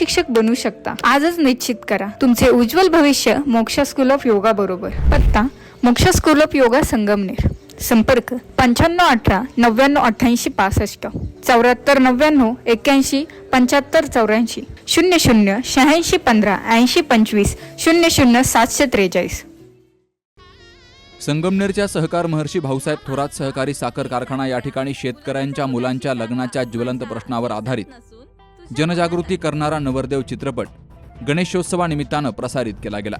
शिक्षक बनू शकता. आजच निश्चित करा. तुमचे उज्ज्वल भविष्य मोक्षा स्कूल ऑफ योगा बरोबर. पत्ता मोक्ष स्कूल ऑफ योगा संगमनेर. संपर्क पंच्याण्णव अठरा नव्याण्णव अठ्ठ्याऐंशी पासष्ट. चौऱ्याहत्तर नव्याण्णव एक्क्याऐंशी पंच्याहत्तर चौऱ्याऐंशी. शून्य शून्य शहाऐंशी पंधरा ऐंशी पंचवीस. शून्य शून्य सातशे त्रेचाळीस. संगमनेरच्या सहकार महर्षी भाऊसाहेब थोरात सहकारी साखर कारखाना या ठिकाणी शेतकऱ्यांच्या मुलांच्या लग्नाच्या ज्वलंत प्रश्नावर आधारित जनजागृती करणारा नवरदेव चित्रपट गणेशोत्सवानिमित्तानं प्रसारित केला गेला.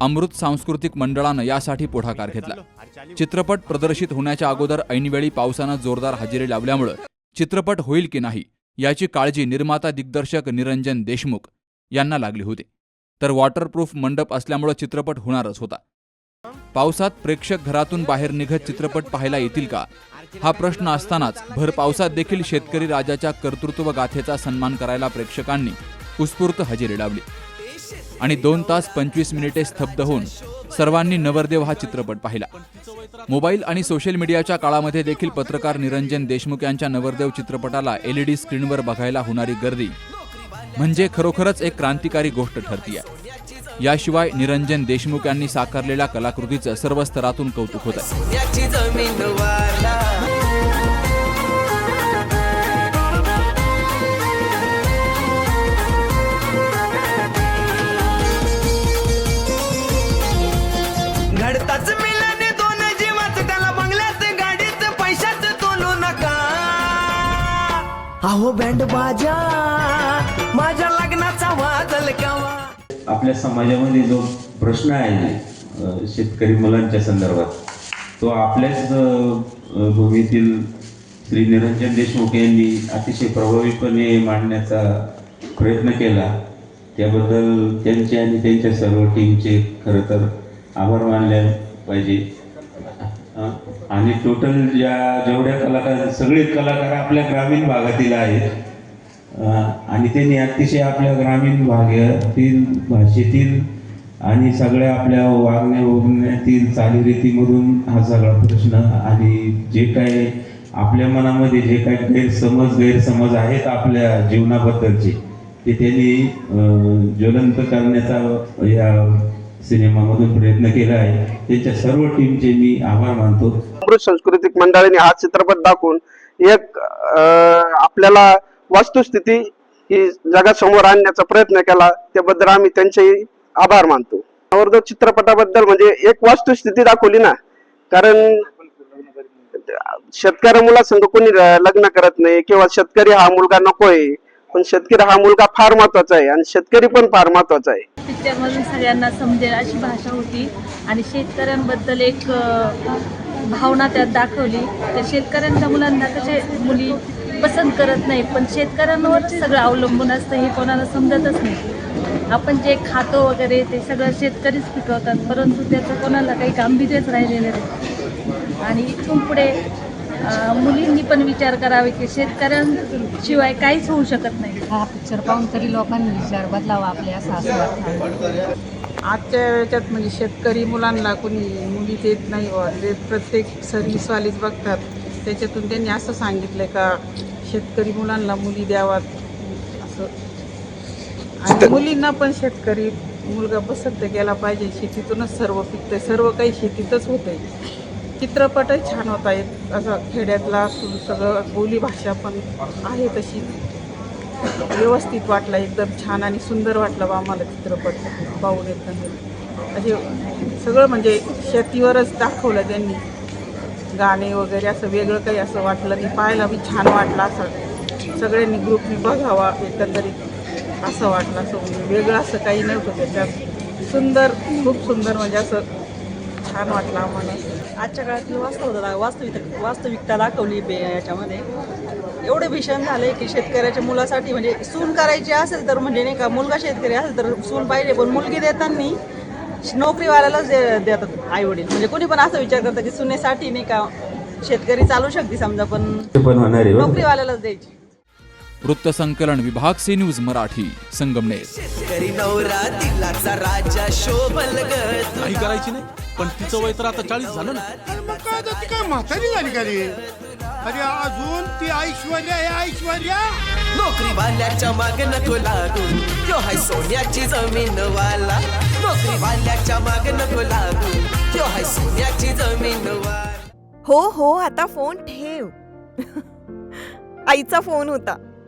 अमृत सांस्कृतिक मंडळानं यासाठी पुढाकार घेतला. चित्रपट प्रदर्शित होण्याच्या अगोदर ऐनवेळी पावसानं जोरदार हजेरी लावल्यामुळं चित्रपट होईल की नाही याची काळजी निर्माता दिग्दर्शक निरंजन देशमुख यांना लागली होती. तर वॉटरप्रूफ मंडप असल्यामुळं चित्रपट होणारच होता. पावसात प्रेक्षक घरातून बाहेर निघत चित्रपट पाहायला येतील का? हा प्रश्न असतानाच भर पावसात देखील शेतकरी राजाच्या कर्तृत्व गाथेचा सन्मान करायला प्रेक्षकांनी उत्स्फूर्त हजेरी लावली. आणि दोन तास पंचवीस मिनिटे स्तब्ध होऊन सर्वांनी नवरदेव हा चित्रपट पाहिला. मोबाईल आणि सोशल मीडियाच्या काळामध्ये देखील पत्रकार निरंजन देशमुख यांच्या नवरदेव चित्रपटाला एलईडी स्क्रीनवर बघायला होणारी गर्दी म्हणजे खरोखरच एक क्रांतिकारी गोष्ट ठरती आहे याशिवाय निरंजन देशमुख यांनी साकारलेल्या कलाकृतीचं सर्व स्तरातून कौतुक होत आहे हो बँड बाजा. माझ्या लग्नाचा वाजल केव्हा आपल्या समाजामध्ये जो प्रश्न आहे शेतकरी मुलांच्या संदर्भात तो आपल्याच भूमीतील श्री निरंजन देशमुख यांनी अतिशय प्रभावीपणे मांडण्याचा प्रयत्न केला. त्याबद्दल त्यांचे आणि त्यांच्या सर्व टीमचे खरं तर आभार मानले पाहिजे. आणि टोटल ज्या जेवढ्या कलाकार सगळे कलाकार आपल्या ग्रामीण भागातील आहेत. आणि त्यांनी अतिशय आपल्या ग्रामीण भागातील भाषेतील आणि सगळ्या आपल्या वागण्या वगण्यातील चालीरीतीमधून हा सगळा प्रश्न आणि जे काही आपल्या मनामध्ये जे काही गैरसमज गैरसमज आहेत आपल्या जीवनाबद्दलचे ते त्यांनी ज्वलंत करण्याचा या सिनेमामधून प्रयत्न केला आहे. त्यांच्या सर्व टीमचे मी आभार मानतो. अमृत सांस्कृतिक मंडळाने हा चित्रपट दाखवून एक आपल्याला वस्तुस्थिती ही जगासमोर आणण्याचा प्रयत्न केला त्याबद्दल आम्ही त्यांचेही आभार मानतो. नवरदेव चित्रपटाबद्दल म्हणजे एक वस्तुस्थिती दाखवली ना कारण शेतकरी मुलासंग कोणी लग्न करत नाही किंवा शेतकरी हा मुलगा नकोय पण शेतकरी हा मुलगा फार महत्त्वाचा आहे आणि शेतकरी पण फार महत्त्वाचा आहे. पिक्चरमधून सगळ्यांना समजेल अशी भाषा होती. आणि शेतकऱ्यांबद्दल एक भावना त्यात दाखवली. तर शेतकऱ्यांच्या मुलांना कसे मुली पसंत करत नाही पण शेतकऱ्यांवर सगळं अवलंबून असतं हे कोणाला समजतच नाही. आपण जे खातो वगैरे ते सगळं शेतकरीच पिकवतात परंतु त्याचं कोणाला काही गांभीर्यच राहिलेलं नाही. आणि इथून पुढे मुलींनी पण विचार करावे की शेतकऱ्यांशिवाय काहीच होऊ शकत नाही. हा पिक्चर पाहून तरी लोकांनी विचार बदलावा आपले असं असं वाटतं. आजच्या याच्यात म्हणजे शेतकरी मुलांना कोणी मुली देत नाही ते प्रत्येक सर्व्हिसवालीच बघतात त्याच्यातून त्यांनी असं सांगितलं का शेतकरी मुलांना मुली द्यावात असं. आणि मुलींना पण शेतकरी मुलगा पसंत केला पाहिजे. शेतीतूनच सर्व पिकतंय. सर्व काही शेतीतच होतंय. चित्रपटही छान होता आहेत. असं खेड्यातला असून सगळं बोलीभाषा पण आहे तशी व्यवस्थित वाटला एकदम छान आणि सुंदर वाटला बा आम्हाला चित्रपट पाहून एकदम. असे सगळं म्हणजे शेतीवरच दाखवलं त्यांनी. गाणे वगैरे असं वेगळं काही असं वाटलं नाही. पाहायला बी छान वाटलं असं. सगळ्यांनी ग्रुपनी बघावा एकंदरीत असं वाटलं असं. म्हणजे वेगळं असं काही नव्हतं त्याच्यात. सुंदर खूप सुंदर म्हणजे असं छान वाटलं आम्हाला. आजच्या काळातली वास्तवता वास्तविक वास्तविकता दाखवली बे याच्यामध्ये. एवढे भीषण झाले की शेतकऱ्याच्या मुलासाठी म्हणजे सून करायची असेल तर म्हणजे नाही का मुलगा शेतकरी असेल तर सून पाहिजे पण मुलगी देताना नोकरीवाल्यालाच दे देतात आई वडील म्हणजे कोणी पण असा विचार करतं की सुनेसाठी नाही का शेतकरी चालू शकते समजा पण? नोकरीवाल्यालाच द्यायची. वृत्तसंकलन विभाग सी न्यूज मराठी संगमनेर. काही करायची नाही पण तिचं वय तर आता चाळीस झालं ना. मग काय आता ती काय म्हातारी झाली का रे? अरे अजून ती ऐश्वर्या आहे ऐश्वर्या. नोकरी वाल्याच्या माग नको लागू. त्यो हाय सोन्याची जमीन वाला नोकरी वाल्याच्या माग नको लागू. त्यो हाय सोन्याची जमीन वाला हो हो आता फोन ठेव. आईचा फोन होता.